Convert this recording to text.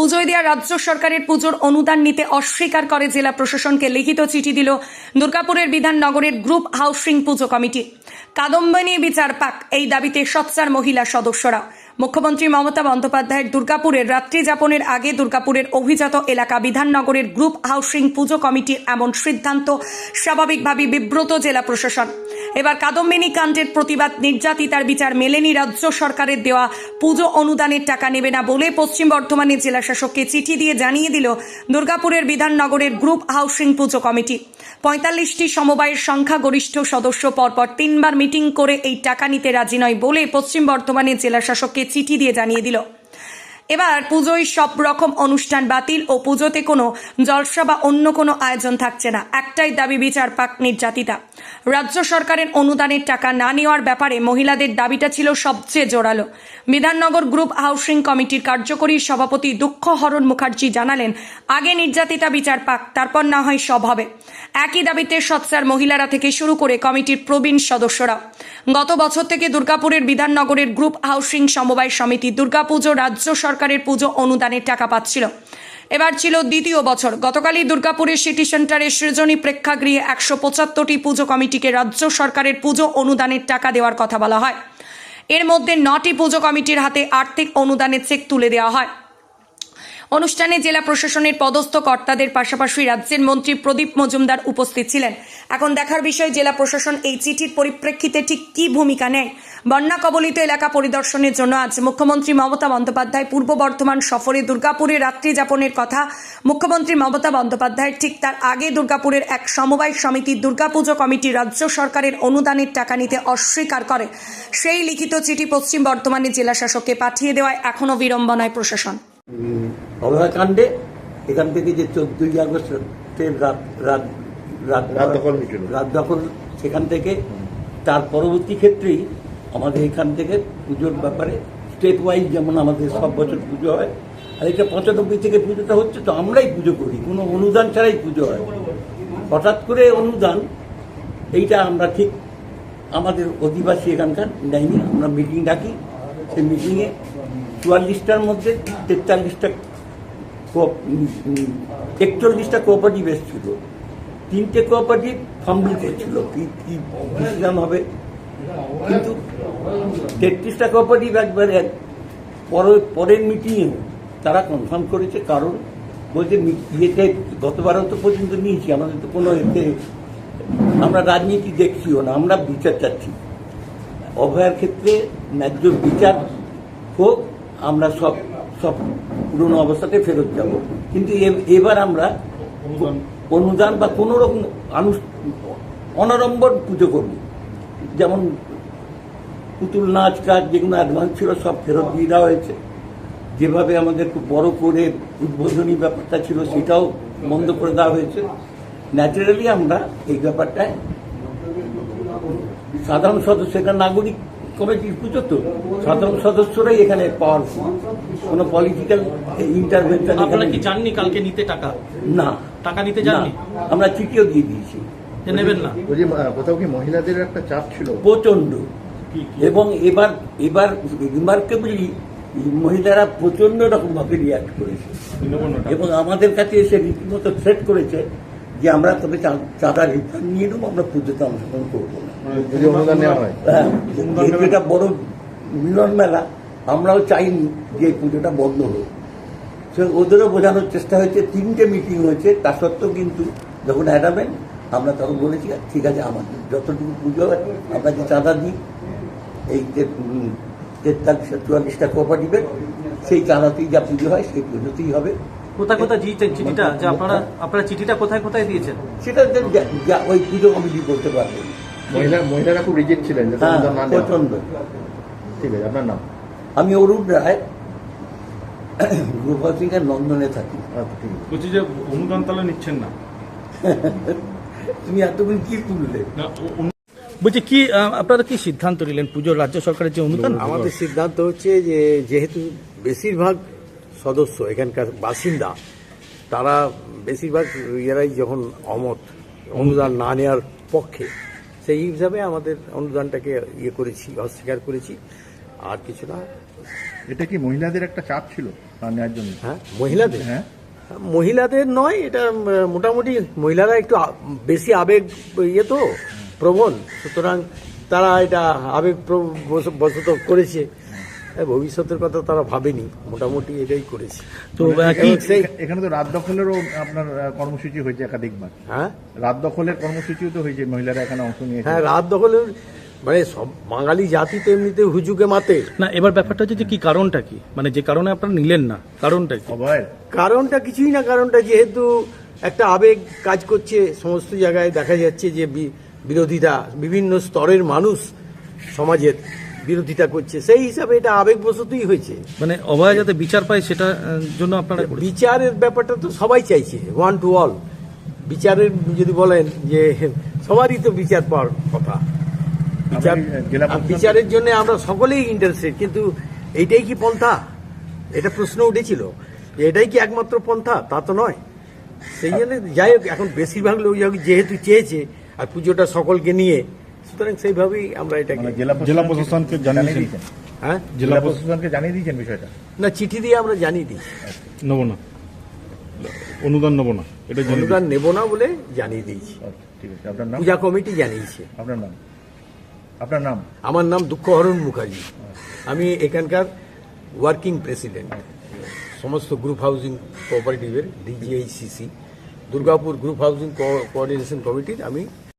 পুজোয় দেওয়া রাজ্য সরকারের পুজোর অনুদান নিতে অস্বীকার করে জেলা প্রশাসনকে লিখিত চিঠি দিল দুর্গাপুরের বিধাননগরের group housing puja committee. Kadambini বিচার পাক, এই দাবিতে সচ্চার মহিলা সদস্যরা। মুখ্যমন্ত্রী মমতা বন্দ্যোপাধ্যায়ের দুর্গাপুরের রাত্রি যাপনের আগে দুর্গাপুরের অভিজাত এলাকা বিধাননগরের গ্রুপ হাউসিং পুজো কমিটির এমন সিদ্ধান্ত স্বাভাবিকভাবেই বিব্রত জেলা প্রশাসন। এবার কাদম্বিনী কাণ্ডের প্রতিবাদ নির্যাতিতার বিচার মেলেনি রাজ্য সরকারের দেওয়া পুজো অনুদানের টাকা নেবে না বলে পশ্চিম বর্ধমানের জেলাশাসককে চিঠি দিয়ে জানিয়ে দিল দুর্গাপুরের বিধাননগরের গ্রুপ হাউসিং পুজো কমিটি। পঁয়তাল্লিশটি সমবায়ের সংখ্যাগরিষ্ঠ সদস্য পরপর তিনবার মিটিং করে এই টাকা নিতে রাজি নয় বলে পশ্চিম বর্ধমানের জেলা শাসককে চিঠি দিয়ে জানিয়ে দিল। এবার পুজোয় সব রকম অনুষ্ঠান বাতিল ও পুজোতে কোনো জলসা বা অন্য কোনো আয়োজন থাকছে না। একটাই দাবি বিচার পাক নির্যাতিতা। রাজ্য সরকারের অনুদানের টাকা না নেওয়ার ব্যাপারে মহিলাদের দাবিটা ছিল সবচেয়ে জোরালো। বিধাননগর গ্রুপ হাউসিং কমিটির কার্যকরী সভাপতি দুঃখ হরণ মুখার্জি জানালেন, আগে নির্যাতিতা বিচার পাক, তারপর না হয় সব হবে। একই দাবিতে সৎসার মহিলারা থেকে শুরু করে কমিটির প্রবীণ সদস্যরা গত বছর থেকে দুর্গাপুরের বিধাননগরের গ্রুপ হাউসিং সমবায় সমিতি দুর্গাপুজো রাজ্য সরকারের পুজো অনুদানের টাকা পাচ্ছিল। এবার ছিল দ্বিতীয় বছর। গতকালই দুর্গাপুরের সিটি সেন্টারের সৃজনী প্রেক্ষাগৃহে একশো পঁচাত্তরটি পুজো কমিটিকে রাজ্য সরকারের পুজো অনুদানের টাকা দেওয়ার কথা বলা হয়। এর মধ্যে নটি পুজো কমিটির হাতে আর্থিক অনুদানের চেক তুলে দেওয়া হয়। অনুষ্ঠানে জেলা প্রশাসনের পদস্থ কর্তাদের পাশাপাশি রাজ্যের মন্ত্রী প্রদীপ মজুমদার উপস্থিত ছিলেন। এখন দেখার বিষয়, জেলা প্রশাসন এই চিঠির পরিপ্রেক্ষিতে ঠিক কী ভূমিকা নেয় বন্যা কবলিত এলাকা পরিদর্শনের জন্য আজ মুখ্যমন্ত্রী মমতা বন্দ্যোপাধ্যায় পূর্ব বর্ধমান সফরে দুর্গাপুরে রাত্রি যাপনের কথা। মুখ্যমন্ত্রী মমতা বন্দ্যোপাধ্যায় ঠিক তার আগে দুর্গাপুরের এক সমবায় সমিতি দুর্গাপুজো কমিটি রাজ্য সরকারের অনুদানের টাকা নিতে অস্বীকার করে। সেই লিখিত চিঠি পশ্চিম বর্ধমানের জেলাশাসককে পাঠিয়ে দেওয়ায় এখনও বিড়ম্বনায় প্রশাসন। অভয়াকাণ্ডে এখান থেকে যে চোদ্দই আগস্টের রাত রাত রাত রাত দখল রাত দখল সেখান থেকে তার পরবর্তী ক্ষেত্রেই আমাদের এখান থেকে পুজোর ব্যাপারে স্টেট ওয়াইজ যেমন আমাদের সব বছর পুজো হয়, আর এটা পঁচানব্বই থেকে পুজোটা হচ্ছে, তো আমরাই পুজো করি, কোনো অনুদান ছাড়াই পুজো হয়। হঠাৎ করে অনুদান, এইটা আমরা ঠিক আমাদের অধিবাসী এখানকার নেয়নি, আমরা মিটিং ডাকি, সেই মিটিংয়ে চুয়াল্লিশটার মধ্যে তেতাল্লিশটা একচল্লিশটা কোঅপারেটিভ এসেছিল। তিনটে কোঅপারেটিভ ফাম্বল করছিল, কি কি হবে। কিন্তু তেত্রিশটা কোঅপারেটিভ একবার এক- পরে- পরের মিটিংয়ে তারা কনফার্ম করেছে কারণ বলছে ইয়েতে গতবারও তো পর্যন্ত নিয়েছি আমাদের তো কোনো এতে আমরা রাজনীতি দেখছিও না আমরা বিচার চাচ্ছি। অভয়ার ক্ষেত্রে ন্যায্য বিচার হোক আমরা সব সব পুরনো অবস্থাতে ফেরত যাব। কিন্তু এবার আমরা অনুদান বা কোনো রকম আনুষ- অনাড়ম্বর পুজো করব। যেমন পুতুল নাচ কাজ যেগুলো অ্যাডভান্স ছিল সব ফেরত দিয়ে দেওয়া হয়েছে। যেভাবে আমাদের খুব বড় করে উদ্বোধনী ব্যাপারটা ছিল সেটাও বন্ধ করে দেওয়া হয়েছে। ন্যাচারালি আমরা এই ব্যাপারটায় সাধারণ সদস্য এটা নাগরিক কমিটির পুজো তো সাধারণ সদস্যরাই এখানে পাওয়ারফুল কোনো পলিটিক্যাল ইন্টারভেনশন আপনারা কি জাননি কালকে নিতে টাকা? না। টাকা নিতে না, যাননি আমরা চিঠিও দিয়ে দিয়েছি। নেবেন না। কোথাও কি মহিলাদের একটা চাপ ছিল? প্রচণ্ড? এবং এবার এবার রিমার্কেবলি মহিলারা প্রচণ্ড রকম ভাবে রিয়াক্ট করেছে এবং আমাদের কাছে এসে রীতিমতো থ্রেট করেছে যে আমরা তবে চাঁদা রিফান্ড নিয়ে নেব আমরা পুজোতে অংশগ্রহণ করব না। নেওয়া হয়। এটা বড় মিলন মেলা আমরাও চাইনি যে এই পুজোটা বন্ধ হোক। সে ওদেরও বোঝানোর চেষ্টা হয়েছে তিনটে মিটিং হয়েছে তা সত্ত্বেও কিন্তু যখন অ্যাডাবেন আমরা তখন বলেছি ঠিক আছে আমাদের যতটুকু পুজো আমরা যে চাঁদা দিই এই যে উম, তেতাল্লিশ চুয়াল্লিশটা কোঅপারেটিভের সেই চাঁদাতেই যা পুজো হয় সেই পুজোতেই হবে। কোথায় কোথায় দিয়েছেন চিঠিটা? যে আপনারা আপনারা চিঠিটা কোথায় কোথায় দিয়েছেন? সেটা ওই পুজো কমিটি বলতে পারবে। মহিলা মহিলারা খুব রিজেক্ট ছিলেন যে হ্যাঁ। প্রচণ্ড ঠিক আছে আপনার নাম? আমি অরুণ রায় গ্রুপ হাউসিং এর নন্দনে থাকি। আচ্ছা বলছি যে অনুদান তাহলে নিচ্ছেন না। তুমি এতক্ষণ কি তুললে বলছি কি আপনারা কি সিদ্ধান্ত নিলেন? পুজোর রাজ্য সরকারের যে অনুদান? আমাদের সিদ্ধান্ত হচ্ছে যে যেহেতু বেশিরভাগ সদস্য এখানকার বাসিন্দা তারা বেশিরভাগ ইয়েরাই যখন অমত অনুদান না নেওয়ার পক্ষে সেই হিসাবে আমাদের অনুদানটাকে ইয়ে করেছি অস্বীকার করেছি আর কিছু না। এটা কি মহিলাদের একটা চাপ ছিল না নেওয়ার জন্য? হ্যাঁ মহিলাদের? হ্যাঁ। মহিলাদের নয় এটা মোটামুটি মহিলারা একটু বেশি আবেগ ইয়ে তো। প্রবণ সুতরাং তারা এটা আবেগ বশত করেছে। হ্যাঁ, ভবিষ্যতের কথা তারা ভাবেনি। মোটামুটি এটাই করেছে। তো সেই এখানে তো রাত দখলেরও আপনার কর্মসূচি হয়েছে একাধিকবার। হ্যাঁ? রাত দখলের কর্মসূচিও তো হয়েছে মহিলারা এখানে অংশ নিয়েছে। হ্যাঁ রাত দখলের মানে সব বাঙালি জাতি তো এমনিতে হুজুকে মাতে। না এবার ব্যাপারটা হচ্ছে যে কি কারণটা কি? মানে যে কারণে আপনারা নিলেন না কারণটা কি? কারণটা কিছুই না কারণটা যেহেতু একটা আবেগ কাজ করছে সমস্ত জায়গায় দেখা যাচ্ছে যে বিরোধিতা বিভিন্ন স্তরের মানুষ সমাজের বিরোধিতা করছে। সেই হিসাবে এটা আবেগবশতই হয়েছে। মানে অভয় যাতে বিচার পায় সেটা জন্য আপনারা বিচারের ব্যাপারটা তো সবাই চাইছে ওয়ান টু অল বিচারের যদি বলেন যে সবারই তো বিচার পাওয়ার কথা। বিচার বিচারের জন্য আমরা সকলেই ইন্টারেস্টেড কিন্তু এইটাই কি পন্থা? এটা প্রশ্ন উঠেছিল যে এটাই কি একমাত্র পন্থা? তা তো নয়। সেই জন্য যাই হোক এখন বেশিরভাগ লোক যেহেতু চেয়েছে আর পুজোটা সকলকে নিয়ে সুতরাং সেইভাবেই আমরা এটাকে মানে জেলা প্রশাসনকে? দিয়েছেন। হ্যাঁ? জেলা প্রশাসনকে জানিয়ে দিয়েছেন বিষয়টা? না চিঠি দিয়ে আমরা জানিয়ে দিই। নেব না। অনুদান নেব না। এটা অনুদান নেব না বলে জানিয়ে দিয়েছি। আচ্ছা, ঠিক আছে। আপনার নাম? পূজা কমিটি জানিয়েছে। আপনার নাম? আপনার নাম? আমার নাম দুঃখহরণ মুখার্জি। আমি এখানকার ওয়ার্কিং প্রেসিডেন্ট। সমস্ত group housing কোঅপারেটিভের DGICC Durgapur group housing coordination কমিটির আমি